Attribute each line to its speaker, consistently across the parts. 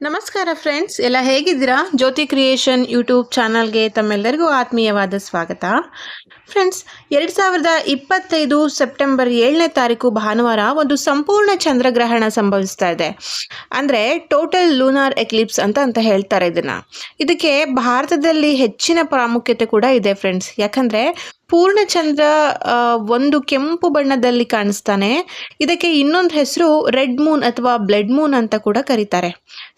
Speaker 1: ನಮಸ್ಕಾರ ಫ್ರೆಂಡ್ಸ್ ಎಲ್ಲ ಹೇಗಿದ್ದೀರಾ? ಜ್ಯೋತಿ ಕ್ರಿಯೇಷನ್ ಯೂಟ್ಯೂಬ್ ಚಾನಲ್ಗೆ ತಮ್ಮೆಲ್ಲರಿಗೂ ಆತ್ಮೀಯವಾದ ಸ್ವಾಗತ. ಫ್ರೆಂಡ್ಸ್ ಎರಡು ಸಾವಿರದ ಇಪ್ಪತ್ತೈದು ಸೆಪ್ಟೆಂಬರ್ ಏಳನೇ ತಾರೀಕು ಭಾನುವಾರ ಒಂದು ಸಂಪೂರ್ಣ ಚಂದ್ರಗ್ರಹಣ ಸಂಭವಿಸ್ತಾ ಇದೆ. ಅಂದರೆ ಟೋಟಲ್ ಲೂನಾರ್ ಎಕ್ಲಿಪ್ಸ್ ಅಂತ ಅಂತ ಹೇಳ್ತಾರೆ ಇದನ್ನು. ಇದಕ್ಕೆ ಭಾರತದಲ್ಲಿ ಹೆಚ್ಚಿನ ಪ್ರಾಮುಖ್ಯತೆ ಕೂಡ ಇದೆ ಫ್ರೆಂಡ್ಸ್ ಯಾಕಂದರೆ ಪೂರ್ಣಚಂದ್ರ ಒಂದು ಕೆಂಪು ಬಣ್ಣದಲ್ಲಿ ಕಾಣಿಸ್ತಾನೆ. ಇದಕ್ಕೆ ಇನ್ನೊಂದು ಹೆಸರು ರೆಡ್ ಮೂನ್ ಅಥವಾ ಬ್ಲಡ್ ಮೂನ್ ಅಂತ ಕೂಡ ಕರೀತಾರೆ.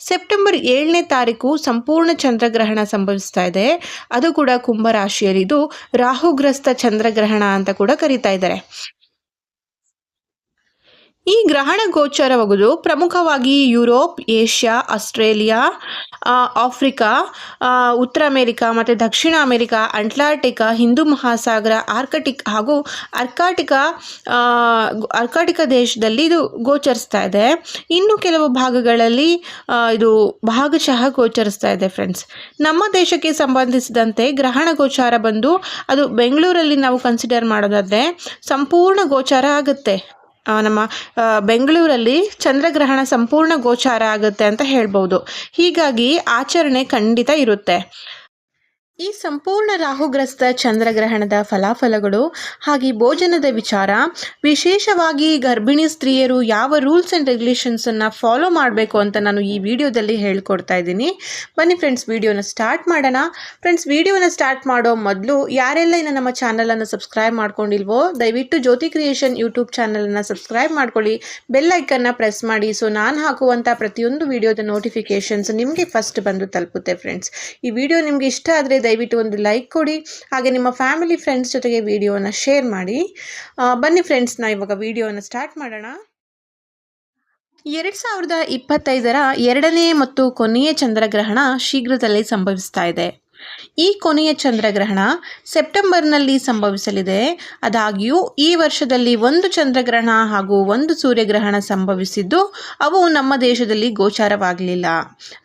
Speaker 1: ಸೆಪ್ಟೆಂಬರ್ ಏಳನೇ ತಾರೀಕು ಸಂಪೂರ್ಣ ಚಂದ್ರಗ್ರಹಣ ಸಂಭವಿಸ್ತಾ ಇದೆ. ಅದು ಕೂಡ ಕುಂಭರಾಶಿಯಲ್ಲಿ ಇದು ರಾಹುಗ್ರಸ್ತ ಚಂದ್ರಗ್ರಹಣ ಅಂತ ಕೂಡ ಕರೀತಾ ಇದ್ದಾರೆ. ಈ ಗ್ರಹಣ ಗೋಚರವಾಗುವುದು ಪ್ರಮುಖವಾಗಿ ಯುರೋಪ್, ಏಷ್ಯಾ, ಆಸ್ಟ್ರೇಲಿಯಾ ಆಫ್ರಿಕಾ ಉತ್ತರ ಅಮೆರಿಕ ಮತ್ತು ದಕ್ಷಿಣ ಅಮೆರಿಕ ಅಂಟ್ಲಾರ್ಟಿಕಾ ಹಿಂದೂ ಮಹಾಸಾಗರ, ಆರ್ಕಟಿಕ್ ಹಾಗೂ ಅರ್ಕಾಟಿಕ ಅರ್ಕಾಟಿಕ ದೇಶದಲ್ಲಿ ಇದು ಗೋಚರಿಸ್ತಾ ಇದೆ. ಇನ್ನು ಕೆಲವು ಭಾಗಗಳಲ್ಲಿ ಇದು ಭಾಗಶಃ ಗೋಚರಿಸ್ತಾ ಇದೆ ಫ್ರೆಂಡ್ಸ್ ನಮ್ಮ ದೇಶಕ್ಕೆ ಸಂಬಂಧಿಸಿದಂತೆ ಗ್ರಹಣ ಗೋಚಾರ ಬಂದು ಅದು ಬೆಂಗಳೂರಲ್ಲಿ ನಾವು ಕನ್ಸಿಡರ್ ಮಾಡೋದಾದರೆ ಸಂಪೂರ್ಣ ಗೋಚಾರ ಆಗುತ್ತೆ. ನಮ್ಮ ಬೆಂಗಳೂರಲ್ಲಿ ಚಂದ್ರಗ್ರಹಣ ಸಂಪೂರ್ಣ ಗೋಚಾರ ಆಗುತ್ತೆ ಅಂತ ಹೇಳ್ಬೋದು. ಹೀಗಾಗಿ ಆಚರಣೆ ಖಂಡಿತ ಇರುತ್ತೆ. ಈ ಸಂಪೂರ್ಣ ರಾಹುಗ್ರಸ್ತ ಚಂದ್ರಗ್ರಹಣದ ಫಲಾಫಲಗಳು ಹಾಗೆ ಭೋಜನದ ವಿಚಾರ, ವಿಶೇಷವಾಗಿ ಗರ್ಭಿಣಿ ಸ್ತ್ರೀಯರು ಯಾವ ರೂಲ್ಸ್ ಆ್ಯಂಡ್ ರೆಗ್ಯುಲೇಷನ್ಸನ್ನು ಫಾಲೋ ಮಾಡಬೇಕು ಅಂತ ನಾನು ಈ ವಿಡಿಯೋದಲ್ಲಿ ಹೇಳ್ಕೊಡ್ತಾ ಇದ್ದೀನಿ. ಬನ್ನಿ ಫ್ರೆಂಡ್ಸ್, ವಿಡಿಯೋನ ಸ್ಟಾರ್ಟ್ ಮಾಡೋಣ. ಫ್ರೆಂಡ್ಸ್, ವಿಡಿಯೋನ ಸ್ಟಾರ್ಟ್ ಮಾಡೋ ಮೊದಲು ಯಾರೆಲ್ಲ ಇನ್ನು ನಮ್ಮ ಚಾನಲನ್ನು ಸಬ್ಸ್ಕ್ರೈಬ್ ಮಾಡ್ಕೊಂಡಿಲ್ವೋ, ದಯವಿಟ್ಟು ಜ್ಯೋತಿ ಕ್ರಿಯೇಷನ್ ಯೂಟ್ಯೂಬ್ ಚಾನಲನ್ನು ಸಬ್ಸ್ಕ್ರೈಬ್ ಮಾಡ್ಕೊಳ್ಳಿ. ಬೆಲ್ ಐಕನ್ನ ಪ್ರೆಸ್ ಮಾಡಿ. ಸೊ, ನಾನು ಹಾಕುವಂಥ ಪ್ರತಿಯೊಂದು ವಿಡಿಯೋದ ನೋಟಿಫಿಕೇಷನ್ಸ್ ನಿಮಗೆ ಫಸ್ಟ್ ಬಂದು ತಲುಪುತ್ತೆ ಫ್ರೆಂಡ್ಸ್. ಈ ವಿಡಿಯೋ ನಿಮಗೆ ಇಷ್ಟ ಆದರೆ ದಯವಿಟ್ಟು ಒಂದು ಲೈಕ್ ಕೊಡಿ. ಹಾಗೆ ನಿಮ್ಮ ಫ್ಯಾಮಿಲಿ ಫ್ರೆಂಡ್ಸ್ ಜೊತೆಗೆ ವಿಡಿಯೋನ ಶೇರ್ ಮಾಡಿ. ಬನ್ನಿ ಫ್ರೆಂಡ್ಸ್ನ ಇವಾಗ ವಿಡಿಯೋನ ಸ್ಟಾರ್ಟ್ ಮಾಡೋಣ. ಎರಡು ಸಾವಿರದ ಇಪ್ಪತ್ತೈದರ ಎರಡನೇ ಮತ್ತು ಕೊನೆಯ ಚಂದ್ರಗ್ರಹಣ ಶೀಘ್ರದಲ್ಲೇ ಸಂಭವಿಸ್ತಾ ಇದೆ. ಈ ಕೊನೆಯ ಚಂದ್ರಗ್ರಹಣ ಸೆಪ್ಟೆಂಬರ್ನಲ್ಲಿ ಸಂಭವಿಸಲಿದೆ. ಆದಾಗ್ಯೂ, ಈ ವರ್ಷದಲ್ಲಿ ಒಂದು ಚಂದ್ರಗ್ರಹಣ ಹಾಗೂ ಒಂದು ಸೂರ್ಯಗ್ರಹಣ ಸಂಭವಿಸಿದ್ದು, ಅವು ನಮ್ಮ ದೇಶದಲ್ಲಿ ಗೋಚಾರವಾಗಲಿಲ್ಲ.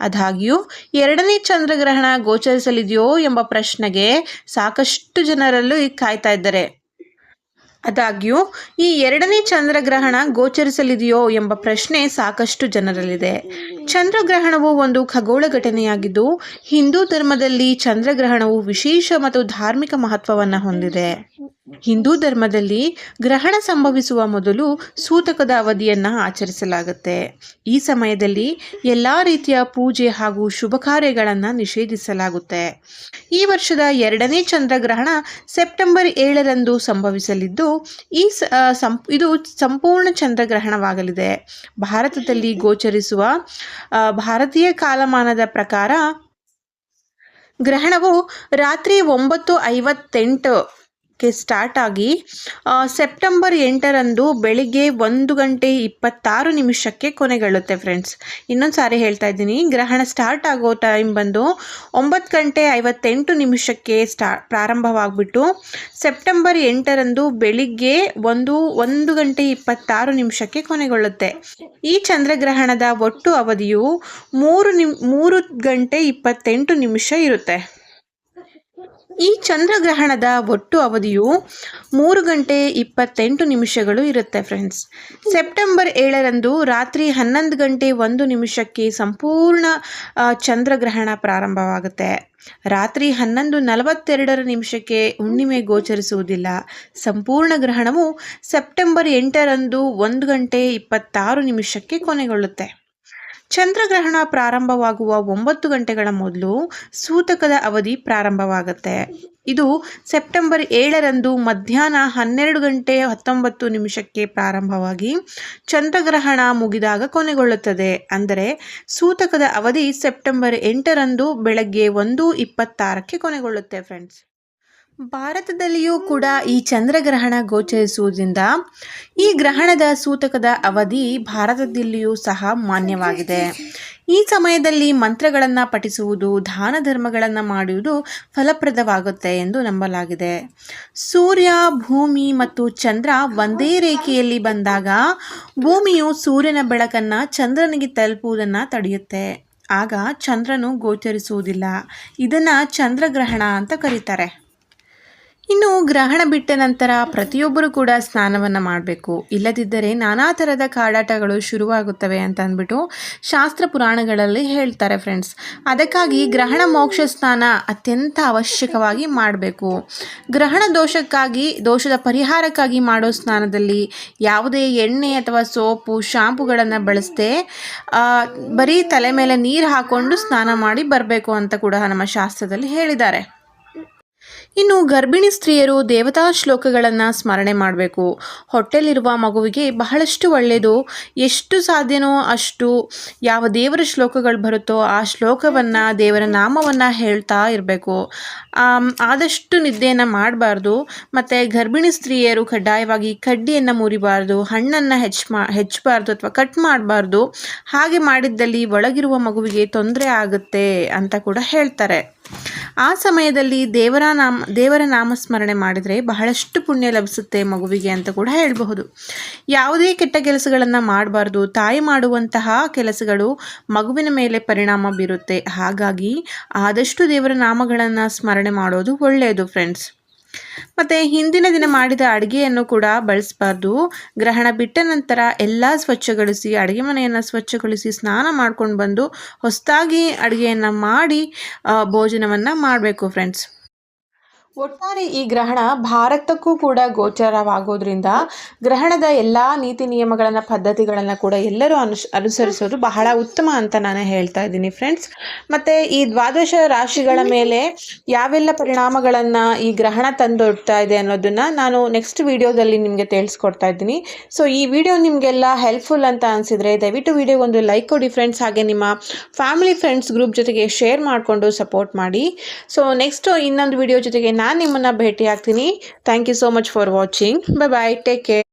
Speaker 1: ಆದಾಗ್ಯೂ, ಎರಡನೇ ಚಂದ್ರಗ್ರಹಣ ಗೋಚರಿಸಲಿದೆಯೋ ಎಂಬ ಪ್ರಶ್ನೆಗೆ ಸಾಕಷ್ಟು ಜನರಲ್ಲೂ ಕಾಯ್ತಾ ಇದ್ದಾರೆ. ಆದಾಗ್ಯೂ, ಈ ಎರಡನೇ ಚಂದ್ರಗ್ರಹಣ ಗೋಚರಿಸಲಿದೆಯೋ ಎಂಬ ಪ್ರಶ್ನೆ ಸಾಕಷ್ಟು ಜನರಲ್ಲಿದೆ. ಚಂದ್ರಗ್ರಹಣವು ಒಂದು ಖಗೋಳ ಘಟನೆಯಾಗಿದ್ದು, ಹಿಂದೂ ಧರ್ಮದಲ್ಲಿ ಚಂದ್ರಗ್ರಹಣವು ವಿಶೇಷ ಮತ್ತು ಧಾರ್ಮಿಕ ಮಹತ್ವವನ್ನು ಹೊಂದಿದೆ. ಹಿಂದೂ ಧರ್ಮದಲ್ಲಿ ಗ್ರಹಣ ಸಂಭವಿಸುವ ಮೊದಲು ಸೂತಕದ ಅವಧಿಯನ್ನು ಆಚರಿಸಲಾಗುತ್ತೆ. ಈ ಸಮಯದಲ್ಲಿ ಎಲ್ಲ ರೀತಿಯ ಪೂಜೆ ಹಾಗೂ ಶುಭ ಕಾರ್ಯಗಳನ್ನು ನಿಷೇಧಿಸಲಾಗುತ್ತೆ. ಈ ವರ್ಷದ ಎರಡನೇ ಚಂದ್ರಗ್ರಹಣ ಸೆಪ್ಟೆಂಬರ್ ಏಳರಂದು ಸಂಭವಿಸಲಿದ್ದು, ಈ ಇದು ಸಂಪೂರ್ಣ ಚಂದ್ರಗ್ರಹಣವಾಗಲಿದೆ. ಭಾರತದಲ್ಲಿ ಗೋಚರಿಸುವ ಭಾರತೀಯ ಕಾಲಮಾನದ ಪ್ರಕಾರ ಗ್ರಹಣವು ರಾತ್ರಿ ಒಂಬತ್ತು ಐವತ್ತೆಂಟು ಕ್ಕೆ ಸ್ಟಾರ್ಟ್ ಆಗಿ ಆ, ಸೆಪ್ಟೆಂಬರ್ ಎಂಟರಂದು ಬೆಳಿಗ್ಗೆ ಒಂದು ಗಂಟೆ ಇಪ್ಪತ್ತಾರು ನಿಮಿಷಕ್ಕೆ ಕೊನೆಗೊಳ್ಳುತ್ತೆ ಫ್ರೆಂಡ್ಸ್ ಇನ್ನೊಂದು ಸಾರಿ ಹೇಳ್ತಾ ಇದ್ದೀನಿ ಗ್ರಹಣ ಸ್ಟಾರ್ಟ್ ಆಗೋ ಟೈಮ್ ಬಂದು ಒಂಬತ್ತು ಗಂಟೆ ಐವತ್ತೆಂಟು ನಿಮಿಷಕ್ಕೆ ಸ್ಟಾ ಪ್ರಾರಂಭವಾಗಿಬಿಟ್ಟು ಸೆಪ್ಟೆಂಬರ್ ಎಂಟರಂದು ಬೆಳಿಗ್ಗೆ ಒಂದು ಒಂದು ಗಂಟೆ ಇಪ್ಪತ್ತಾರು ನಿಮಿಷಕ್ಕೆ ಕೊನೆಗೊಳ್ಳುತ್ತೆ. ಈ ಚಂದ್ರಗ್ರಹಣದ ಒಟ್ಟು ಅವಧಿಯು ಮೂರು ನಿಮ್ ಮೂರು ಗಂಟೆ ಇಪ್ಪತ್ತೆಂಟು ನಿಮಿಷ ಇರುತ್ತೆ. ಈ ಚಂದ್ರಗ್ರಹಣದ ಒಟ್ಟು ಅವಧಿಯು ಮೂರು ಗಂಟೆ ಇಪ್ಪತ್ತೆಂಟು ನಿಮಿಷಗಳು ಇರುತ್ತೆ ಫ್ರೆಂಡ್ಸ್ ಸೆಪ್ಟೆಂಬರ್ ಏಳರಂದು ರಾತ್ರಿ ಹನ್ನೊಂದು ಗಂಟೆ ಒಂದು ನಿಮಿಷಕ್ಕೆ ಸಂಪೂರ್ಣ ಚಂದ್ರಗ್ರಹಣ ಪ್ರಾರಂಭವಾಗುತ್ತೆ. ರಾತ್ರಿ ಹನ್ನೊಂದು ನಲವತ್ತೆರಡರ ನಿಮಿಷಕ್ಕೆ ಹುಣ್ಣಿಮೆ ಗೋಚರಿಸುವುದಿಲ್ಲ. ಸಂಪೂರ್ಣ ಗ್ರಹಣವು ಸೆಪ್ಟೆಂಬರ್ ಎಂಟರಂದು ಒಂದು ಗಂಟೆ ಇಪ್ಪತ್ತಾರು ನಿಮಿಷಕ್ಕೆ ಕೊನೆಗೊಳ್ಳುತ್ತೆ. ಚಂದ್ರಗ್ರಹಣ ಪ್ರಾರಂಭವಾಗುವ ಒಂಬತ್ತು ಗಂಟೆಗಳ ಮೊದಲು ಸೂತಕದ ಅವಧಿ ಪ್ರಾರಂಭವಾಗುತ್ತೆ. ಇದು ಸೆಪ್ಟೆಂಬರ್ ಏಳರಂದು ಮಧ್ಯಾಹ್ನ ಹನ್ನೆರಡು ಗಂಟೆ ಹತ್ತೊಂಬತ್ತು ನಿಮಿಷಕ್ಕೆ ಪ್ರಾರಂಭವಾಗಿ ಚಂದ್ರಗ್ರಹಣ ಮುಗಿದಾಗ ಕೊನೆಗೊಳ್ಳುತ್ತದೆ. ಅಂದರೆ ಸೂತಕದ ಅವಧಿ ಸೆಪ್ಟೆಂಬರ್ ಎಂಟರಂದು ಬೆಳಗ್ಗೆ ಒಂದು ಇಪ್ಪತ್ತಾರಕ್ಕೆ ಕೊನೆಗೊಳ್ಳುತ್ತೆ ಫ್ರೆಂಡ್ಸ್ ಭಾರತದಲ್ಲಿಯೂ ಕೂಡ ಈ ಚಂದ್ರಗ್ರಹಣ ಗೋಚರಿಸುವುದರಿಂದ ಈ ಗ್ರಹಣದ ಸೂತಕದ ಅವಧಿ ಭಾರತದಲ್ಲಿಯೂ ಸಹ ಮಾನ್ಯವಾಗಿದೆ. ಈ ಸಮಯದಲ್ಲಿ ಮಂತ್ರಗಳನ್ನು ಪಠಿಸುವುದು, ದಾನ ಧರ್ಮಗಳನ್ನು ಮಾಡುವುದು ಫಲಪ್ರದವಾಗುತ್ತೆ ಎಂದು ನಂಬಲಾಗಿದೆ. ಸೂರ್ಯ, ಭೂಮಿ ಮತ್ತು ಚಂದ್ರ ಒಂದೇ ರೇಖೆಯಲ್ಲಿ ಬಂದಾಗ ಭೂಮಿಯು ಸೂರ್ಯನ ಬೆಳಕನ್ನು ಚಂದ್ರನಿಗೆ ತಲುಪುವುದನ್ನು ತಡೆಯುತ್ತೆ. ಆಗ ಚಂದ್ರನು ಗೋಚರಿಸುವುದಿಲ್ಲ. ಇದನ್ನು ಚಂದ್ರಗ್ರಹಣ ಅಂತ ಕರೀತಾರೆ. ಇನ್ನು ಗ್ರಹಣ ಬಿಟ್ಟ ನಂತರ ಪ್ರತಿಯೊಬ್ಬರು ಕೂಡ ಸ್ನಾನವನ್ನು ಮಾಡಬೇಕು. ಇಲ್ಲದಿದ್ದರೆ ನಾನಾ ಥರದ ಕಾಡಾಟಗಳು ಶುರುವಾಗುತ್ತವೆ ಅಂತ ಅಂದ್ಬಿಟ್ಟು ಶಾಸ್ತ್ರ ಪುರಾಣಗಳಲ್ಲಿ ಹೇಳ್ತಾರೆ ಫ್ರೆಂಡ್ಸ್ ಅದಕ್ಕಾಗಿ ಗ್ರಹಣ ಮೋಕ್ಷ ಸ್ನಾನ ಅತ್ಯಂತ ಅವಶ್ಯಕವಾಗಿ ಮಾಡಬೇಕು. ಗ್ರಹಣ ದೋಷಕ್ಕಾಗಿ, ದೋಷದ ಪರಿಹಾರಕ್ಕಾಗಿ ಮಾಡೋ ಸ್ನಾನದಲ್ಲಿ ಯಾವುದೇ ಎಣ್ಣೆ ಅಥವಾ ಸೋಪು, ಶಾಂಪುಗಳನ್ನು ಬಳಸದೆ ಬರೀ ತಲೆ ಮೇಲೆ ನೀರು ಹಾಕ್ಕೊಂಡು ಸ್ನಾನ ಮಾಡಿ ಬರಬೇಕು ಅಂತ ಕೂಡ ನಮ್ಮ ಶಾಸ್ತ್ರದಲ್ಲಿ ಹೇಳಿದ್ದಾರೆ. ಇನ್ನು ಗರ್ಭಿಣಿ ಸ್ತ್ರೀಯರು ದೇವತಾ ಶ್ಲೋಕಗಳನ್ನು ಸ್ಮರಣೆ ಮಾಡಬೇಕು. ಹೊಟ್ಟೆಲಿರುವ ಮಗುವಿಗೆ ಬಹಳಷ್ಟು ಒಳ್ಳೆಯದು ಎಷ್ಟು ಸಾಧ್ಯನೋ ಅಷ್ಟು ಯಾವ ದೇವರ ಶ್ಲೋಕಗಳು ಬರುತ್ತೋ ಆ ಶ್ಲೋಕವನ್ನು, ದೇವರ ನಾಮವನ್ನು ಹೇಳ್ತಾ ಇರಬೇಕು. ಆದಷ್ಟು ನಿದ್ದೆಯನ್ನು ಮಾಡಬಾರ್ದು. ಮತ್ತು ಗರ್ಭಿಣಿ ಸ್ತ್ರೀಯರು ಕಡ್ಡಾಯವಾಗಿ ಕಡ್ಡಿಯನ್ನು ಮುರಿಬಾರ್ದು, ಹಣ್ಣನ್ನು ಹೆಚ್ಚು ಮಾ ಹೆಚ್ಚಬಾರ್ದು ಅಥವಾ ಕಟ್ ಮಾಡಬಾರ್ದು. ಹಾಗೆ ಮಾಡಿದ್ದಲ್ಲಿ ಒಳಗಿರುವ ಮಗುವಿಗೆ ತೊಂದರೆ ಆಗುತ್ತೆ ಅಂತ ಕೂಡ ಹೇಳ್ತಾರೆ. ಆ ಸಮಯದಲ್ಲಿ ದೇವರ ನಾಮ, ದೇವರ ನಾಮಸ್ಮರಣೆ ಮಾಡಿದರೆ ಬಹಳಷ್ಟು ಪುಣ್ಯ ಲಭಿಸುತ್ತೆ ಮಗುವಿಗೆ ಅಂತ ಕೂಡ ಹೇಳಬಹುದು. ಯಾವುದೇ ಕೆಟ್ಟ ಕೆಲಸಗಳನ್ನು ಮಾಡಬಾರ್ದು. ತಾಯಿ ಮಾಡುವಂತಹ ಕೆಲಸಗಳು ಮಗುವಿನ ಮೇಲೆ ಪರಿಣಾಮ ಬೀರುತ್ತೆ. ಹಾಗಾಗಿ ಆದಷ್ಟು ದೇವರ ನಾಮಗಳನ್ನು ಸ್ಮರಣೆ ಮಾಡೋದು ಒಳ್ಳೆಯದು ಫ್ರೆಂಡ್ಸ್ ಮತ್ತು ಹಿಂದಿನ ದಿನ ಮಾಡಿದ ಅಡುಗೆಯನ್ನು ಕೂಡ ಬಳಸಬಾರ್ದು. ಗ್ರಹಣ ಬಿಟ್ಟ ನಂತರ ಎಲ್ಲ ಸ್ವಚ್ಛಗೊಳಿಸಿ, ಅಡುಗೆ ಮನೆಯನ್ನು ಸ್ವಚ್ಛಗೊಳಿಸಿ ಸ್ನಾನ ಮಾಡ್ಕೊಂಡು ಬಂದು ಹೊಸದಾಗಿ ಅಡುಗೆಯನ್ನು ಮಾಡಿ ಭೋಜನವನ್ನು ಮಾಡಬೇಕು ಫ್ರೆಂಡ್ಸ್ ಒಟ್ಟಾರೆ ಈ ಗ್ರಹಣ ಭಾರತಕ್ಕೂ ಕೂಡ ಗೋಚರವಾಗೋದ್ರಿಂದ ಗ್ರಹಣದ ಎಲ್ಲ ನೀತಿ ನಿಯಮಗಳನ್ನು, ಪದ್ಧತಿಗಳನ್ನು ಕೂಡ ಎಲ್ಲರೂ ಅನುಸ್, ಅನುಸರಿಸೋದು ಬಹಳ ಉತ್ತಮ ಅಂತ ನಾನು ಹೇಳ್ತಾ ಇದ್ದೀನಿ ಫ್ರೆಂಡ್ಸ್. ಮತ್ತು ಈ ದ್ವಾದಶ ರಾಶಿಗಳ ಮೇಲೆ ಯಾವೆಲ್ಲ ಪರಿಣಾಮಗಳನ್ನು ಈ ಗ್ರಹಣ ತಂದೊಡ್ತಾ ಇದೆ ಅನ್ನೋದನ್ನು ನಾನು ನೆಕ್ಸ್ಟ್ ವಿಡಿಯೋದಲ್ಲಿ ನಿಮಗೆ ತಿಳಿಸ್ಕೊಡ್ತಾ ಇದ್ದೀನಿ. ಸೊ ಈ ವಿಡಿಯೋ ನಿಮಗೆಲ್ಲ ಹೆಲ್ಪ್ಫುಲ್ ಅಂತ ಅನ್ಸಿದ್ರೆ ದಯವಿಟ್ಟು ವಿಡಿಯೋಗೊಂದು ಲೈಕ್ ಕೊಡಿ ಫ್ರೆಂಡ್ಸ್. ಹಾಗೆ ನಿಮ್ಮ ಫ್ಯಾಮಿಲಿ ಫ್ರೆಂಡ್ಸ್ ಗ್ರೂಪ್ ಜೊತೆಗೆ ಶೇರ್ ಮಾಡಿಕೊಂಡು ಸಪೋರ್ಟ್ ಮಾಡಿ. ಸೊ ನೆಕ್ಸ್ಟು ಇನ್ನೊಂದು ವಿಡಿಯೋ ಜೊತೆಗೆ ನಾನು ನಿಮ್ಮನ್ನು ಭೇಟಿ ಆಗ್ತೀನಿ thank you so much for watching bye bye take care